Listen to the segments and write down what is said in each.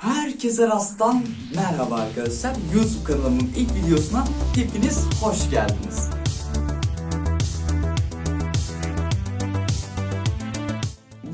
Herkese rasttan merhaba arkadaşlar. YouTube kanalımın ilk videosuna hepiniz hoş geldiniz.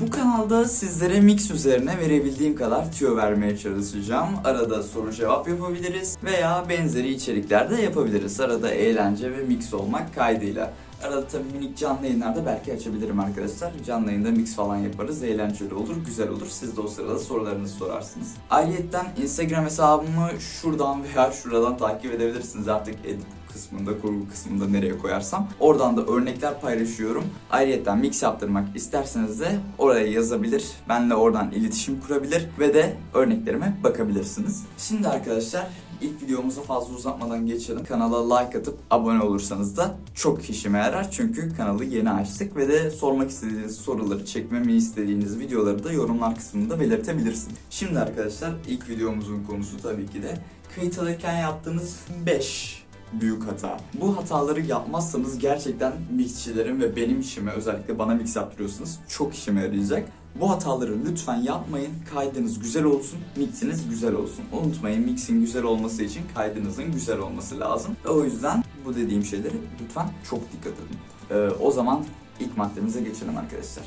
Bu kanalda sizlere mix üzerine verebildiğim kadar tüyo vermeye çalışacağım. Arada soru cevap yapabiliriz veya benzeri içerikler de yapabiliriz. Arada eğlence ve mix olmak kaydıyla. Arada tabii minik canlı yayınlarda belki açabilirim arkadaşlar. Canlı yayında mix falan yaparız. Eğlenceli olur, güzel olur. Siz de o sırada sorularınızı sorarsınız. Ayrıyeten Instagram hesabımı şuradan veya şuradan takip edebilirsiniz. Artık edit kısmında, kurgu kısmında nereye koyarsam. Oradan da örnekler paylaşıyorum. Ayrıyeten mix yaptırmak isterseniz de oraya yazabilir. Benle oradan iletişim kurabilir ve de örneklerime bakabilirsiniz. Şimdi arkadaşlar ilk videomuza fazla uzatmadan geçelim. Kanala like atıp abone olursanız da çok işime yarar. Çünkü kanalı yeni açtık ve de sormak istediğiniz soruları, çekmemi istediğiniz videoları da yorumlar kısmında belirtebilirsiniz. Şimdi arkadaşlar ilk videomuzun konusu tabii ki de kayıt alırken yaptığınız 5 büyük hata. Bu hataları yapmazsanız gerçekten mixçilerin ve benim işime özellikle bana mix yaptırıyorsunuz çok işime yarayacak. Bu hataları lütfen yapmayın. Kaydınız güzel olsun, mixiniz güzel olsun. Unutmayın mixin güzel olması için kaydınızın güzel olması lazım. O yüzden bu dediğim şeyleri lütfen çok dikkat edin. Ee, o zaman ilk maddemize geçelim arkadaşlar.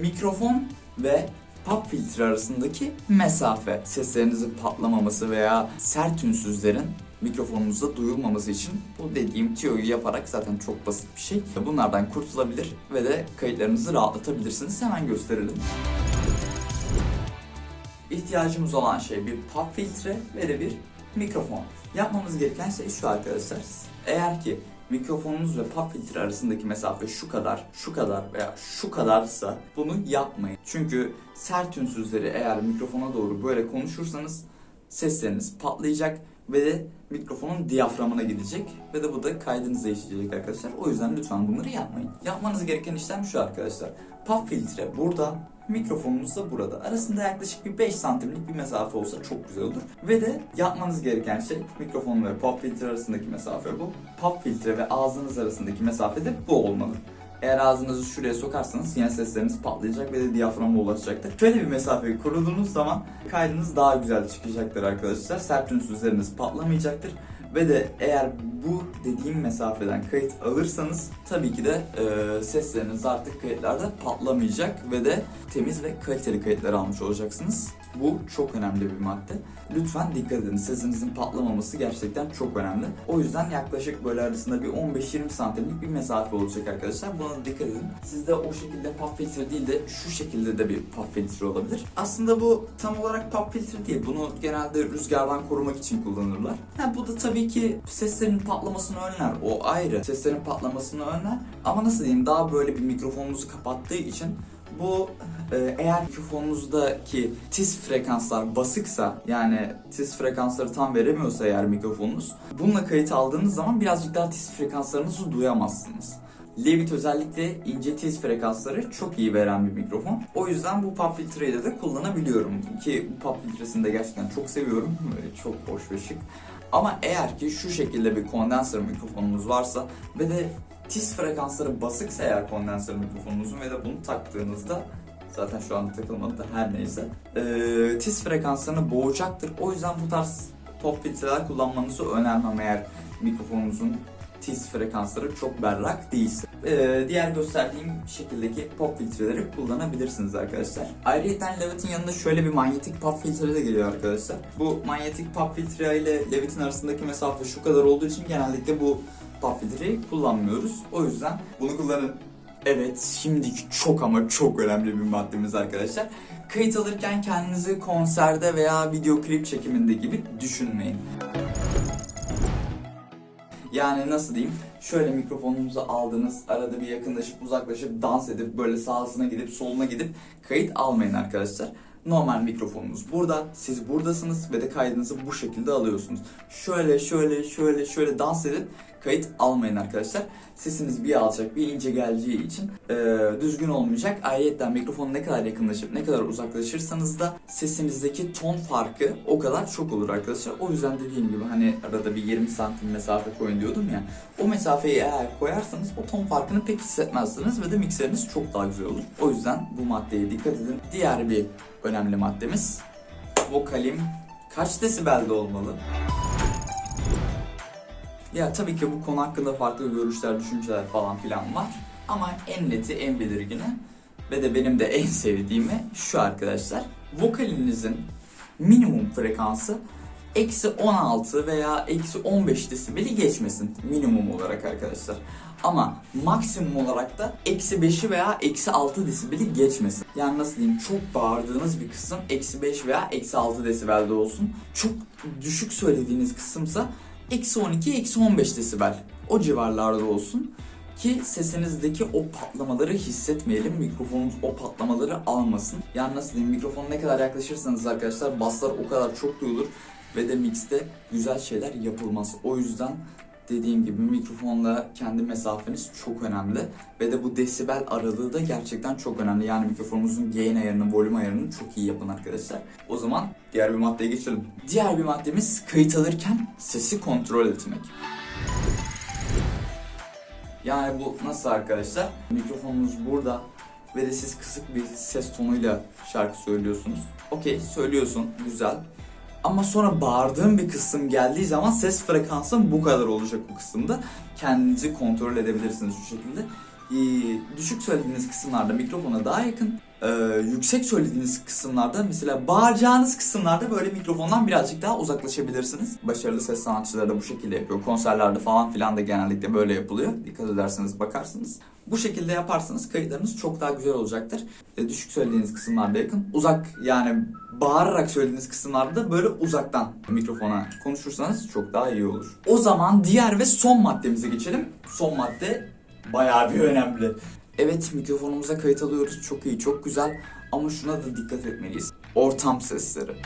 Mikrofon ve pop filtre arasındaki mesafe. Seslerinizin patlamaması veya sert ünsüzlerin mikrofonunuzda duyulmaması için bu dediğim tiyoyu yaparak zaten çok basit bir şey. Bunlardan kurtulabilir ve de kayıtlarınızı rahatlatabilirsiniz. Hemen gösterelim. İhtiyacımız olan şey bir pop filtre ve de bir mikrofon. Yapmamız gereken şey şu arkadaşlar. Eğer ki mikrofonunuz ve pop filtre arasındaki mesafe şu kadar, şu kadar veya şu kadarsa bunu yapmayın. Çünkü sert ünsüzleri eğer mikrofona doğru böyle konuşursanız sesleriniz patlayacak ve de mikrofonun diyaframına gidecek ve de bu da kaydınıza işleyecek arkadaşlar. O yüzden lütfen bunları yapmayın. Yapmanız gereken işlem şu arkadaşlar. Pop filtre burada, mikrofonunuz da burada. Arasında yaklaşık bir 5 santimlik bir mesafe olsa çok güzel olur. Ve de yapmanız gereken şey mikrofon ve pop filtre arasındaki mesafe bu. Pop filtre ve ağzınız arasındaki mesafe de bu olmalı. Eğer ağzınızı şuraya sokarsanız yine sesleriniz patlayacak ve de diyaframa ulaşacaktır. Şöyle bir mesafeyi kurduğunuz zaman kaydınız daha güzel çıkacaktır arkadaşlar. Sert ünsüzleriniz patlamayacaktır. Ve de eğer bu dediğim mesafeden kayıt alırsanız tabii ki de e, sesleriniz artık kayıtlarda patlamayacak ve de temiz ve kaliteli kayıtlar almış olacaksınız. Bu çok önemli bir madde. Lütfen dikkat edin. Sesinizin patlamaması gerçekten çok önemli. O yüzden yaklaşık böyle arasında bir 15-20 santimlik bir mesafe olacak arkadaşlar. Buna dikkat edin. Sizde o şekilde pop filtre değil de şu şekilde de bir pop filtre olabilir. Aslında bu tam olarak pop filtre değil. Bunu genelde rüzgardan korumak için kullanırlar. Ha, bu da tabii ki seslerin patlamasını önler. O ayrı. Seslerin patlamasını önler. Ama nasıl diyeyim daha böyle bir mikrofonunuzu kapattığı için bu e, eğer mikrofonunuzdaki tiz frekanslar basıksa yani tiz frekansları tam veremiyorsa eğer mikrofonunuz bununla kayıt aldığınız zaman birazcık daha tiz frekanslarınızı duyamazsınız. Levit özellikle ince tiz frekansları çok iyi veren bir mikrofon. O yüzden bu pop filtreyi de, kullanabiliyorum. Ki bu pop filtresini de gerçekten çok seviyorum. Çok hoş ve şık. Ama eğer ki şu şekilde bir kondenser mikrofonunuz varsa ve de tiz frekansları basıksa eğer kondenser mikrofonunuzun ve de bunu taktığınızda zaten şu anda takılmadı da her neyse ee, tiz frekanslarını boğacaktır. O yüzden bu tarz pop filtreler kullanmanızı önermem eğer mikrofonunuzun tiz frekansları çok berrak değilse. Ee, diğer gösterdiğim şekildeki pop filtreleri kullanabilirsiniz arkadaşlar. Ayrıca Levit'in yanında şöyle bir manyetik pop filtre de geliyor arkadaşlar. Bu manyetik pop filtre ile Levit'in arasındaki mesafe şu kadar olduğu için genellikle bu filtreyi kullanmıyoruz. O yüzden bunu kullanın. Evet, şimdiki çok ama çok önemli bir maddemiz arkadaşlar. Kayıt alırken kendinizi konserde veya video klip çekiminde gibi düşünmeyin. Yani nasıl diyeyim? Şöyle mikrofonunuzu aldınız, arada bir yakınlaşıp uzaklaşıp dans edip böyle sağsına gidip soluna gidip kayıt almayın arkadaşlar. Normal mikrofonunuz burada, siz buradasınız ve de kaydınızı bu şekilde alıyorsunuz. Şöyle şöyle şöyle şöyle dans edip kayıt almayın arkadaşlar. Sesiniz bir alacak bir ince geleceği için e, düzgün olmayacak. Ayrıca mikrofonu ne kadar yakınlaşıp ne kadar uzaklaşırsanız da sesinizdeki ton farkı o kadar çok olur arkadaşlar. O yüzden dediğim gibi hani arada bir 20 santim mesafe koyun diyordum ya. O mesafeyi eğer koyarsanız o ton farkını pek hissetmezsiniz ve de mikseriniz çok daha güzel olur. O yüzden bu maddeye dikkat edin. Diğer bir önemli maddemiz vokalim kaç desibelde olmalı? Ya tabii ki bu konu hakkında farklı görüşler, düşünceler falan filan var. Ama en neti, en belirgini ve de benim de en sevdiğimi şu arkadaşlar. Vokalinizin minimum frekansı eksi 16 veya eksi 15 desibeli geçmesin minimum olarak arkadaşlar. Ama maksimum olarak da eksi 5'i veya eksi 6 desibeli geçmesin. Yani nasıl diyeyim çok bağırdığınız bir kısım eksi 5 veya eksi 6 desibelde olsun. Çok düşük söylediğiniz kısımsa eksi 12, eksi 15 desibel. O civarlarda olsun ki sesinizdeki o patlamaları hissetmeyelim. Mikrofonunuz o patlamaları almasın. Yani nasıl diyeyim mikrofona ne kadar yaklaşırsanız arkadaşlar baslar o kadar çok duyulur ve de mixte güzel şeyler yapılmaz. O yüzden dediğim gibi mikrofonla kendi mesafeniz çok önemli ve de bu desibel aralığı da gerçekten çok önemli. Yani mikrofonunuzun gain ayarını, volüm ayarını çok iyi yapın arkadaşlar. O zaman diğer bir maddeye geçelim. Diğer bir maddemiz kayıt alırken sesi kontrol etmek. Yani bu nasıl arkadaşlar? Mikrofonunuz burada ve de siz kısık bir ses tonuyla şarkı söylüyorsunuz. Okey söylüyorsun güzel. Ama sonra bağırdığın bir kısım geldiği zaman ses frekansın bu kadar olacak bu kısımda. Kendinizi kontrol edebilirsiniz şu şekilde. Ee, düşük söylediğiniz kısımlarda mikrofona daha yakın. Ee, yüksek söylediğiniz kısımlarda mesela bağıracağınız kısımlarda böyle mikrofondan birazcık daha uzaklaşabilirsiniz. Başarılı ses sanatçıları da bu şekilde yapıyor. Konserlerde falan filan da genellikle böyle yapılıyor. Dikkat ederseniz bakarsınız. Bu şekilde yaparsanız kayıtlarınız çok daha güzel olacaktır. Ee, düşük söylediğiniz kısımlarda yakın. Uzak yani bağırarak söylediğiniz kısımlarda böyle uzaktan mikrofona konuşursanız çok daha iyi olur. O zaman diğer ve son maddemize geçelim. Son madde bayağı bir önemli. Evet mikrofonumuza kayıt alıyoruz. Çok iyi, çok güzel. Ama şuna da dikkat etmeliyiz. Ortam sesleri.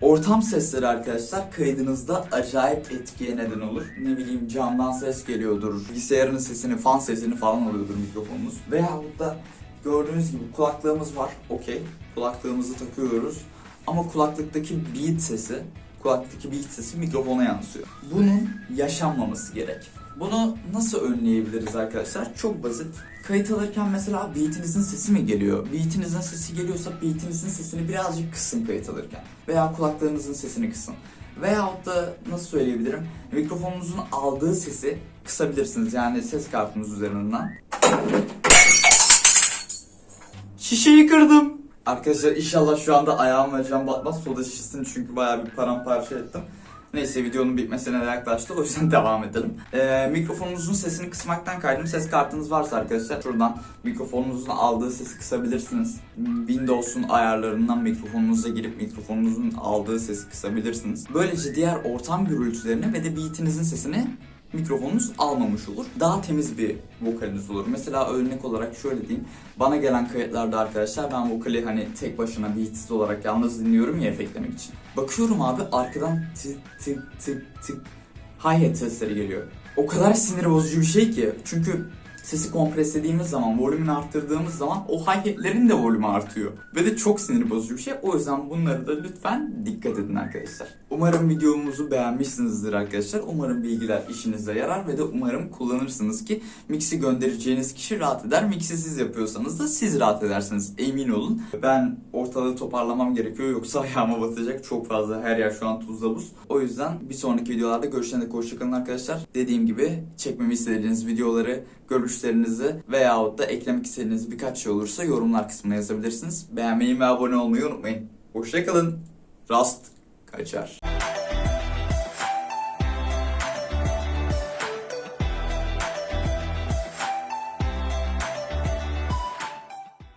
Ortam sesleri arkadaşlar kaydınızda acayip etkiye neden olur. Ne bileyim camdan ses geliyordur, bilgisayarın sesini, fan sesini falan alıyordur mikrofonumuz. Veyahut da gördüğünüz gibi kulaklığımız var, okey. Kulaklığımızı takıyoruz. Ama kulaklıktaki beat sesi, kulaklıktaki beat sesi mikrofona yansıyor. Bunun yaşanmaması gerek. Bunu nasıl önleyebiliriz arkadaşlar? Çok basit. Kayıt alırken mesela beatinizin sesi mi geliyor? Beatinizin sesi geliyorsa beatinizin sesini birazcık kısın kayıt alırken. Veya kulaklarınızın sesini kısın. Veyahut da nasıl söyleyebilirim? Mikrofonunuzun aldığı sesi kısabilirsiniz. Yani ses kartınız üzerinden. Şişeyi kırdım. Arkadaşlar inşallah şu anda ayağım ve cam batmaz. Soda şişesini çünkü bayağı bir paramparça ettim. Neyse videonun bitmesine de yaklaştık o yüzden devam edelim. Ee, mikrofonunuzun sesini kısmaktan kaydım. Ses kartınız varsa arkadaşlar şuradan mikrofonunuzun aldığı sesi kısabilirsiniz. Windows'un ayarlarından mikrofonunuza girip mikrofonunuzun aldığı sesi kısabilirsiniz. Böylece diğer ortam gürültülerini ve de beatinizin sesini mikrofonunuz almamış olur. Daha temiz bir vokaliniz olur. Mesela örnek olarak şöyle diyeyim. Bana gelen kayıtlarda arkadaşlar ben vokali hani tek başına beatsiz olarak yalnız dinliyorum ya efektlemek için. Bakıyorum abi arkadan tık tık tık tık hi-hat sesleri geliyor. O kadar sinir bozucu bir şey ki. Çünkü sesi kompreslediğimiz zaman, volümünü arttırdığımız zaman o hi-hatlerin de volümü artıyor. Ve de çok sinir bozucu bir şey. O yüzden bunları da lütfen dikkat edin arkadaşlar. Umarım videomuzu beğenmişsinizdir arkadaşlar. Umarım bilgiler işinize yarar ve de umarım kullanırsınız ki mixi göndereceğiniz kişi rahat eder. Mixi siz yapıyorsanız da siz rahat edersiniz. Emin olun. Ben ortalığı toparlamam gerekiyor yoksa ayağıma batacak çok fazla. Her yer şu an tuzla buz. O yüzden bir sonraki videolarda görüşene dek hoşçakalın arkadaşlar. Dediğim gibi çekmemi istediğiniz videoları, görüşlerinizi veyahut da eklemek istediğiniz birkaç şey olursa yorumlar kısmına yazabilirsiniz. Beğenmeyi ve abone olmayı unutmayın. Hoşçakalın. Rast kaçar.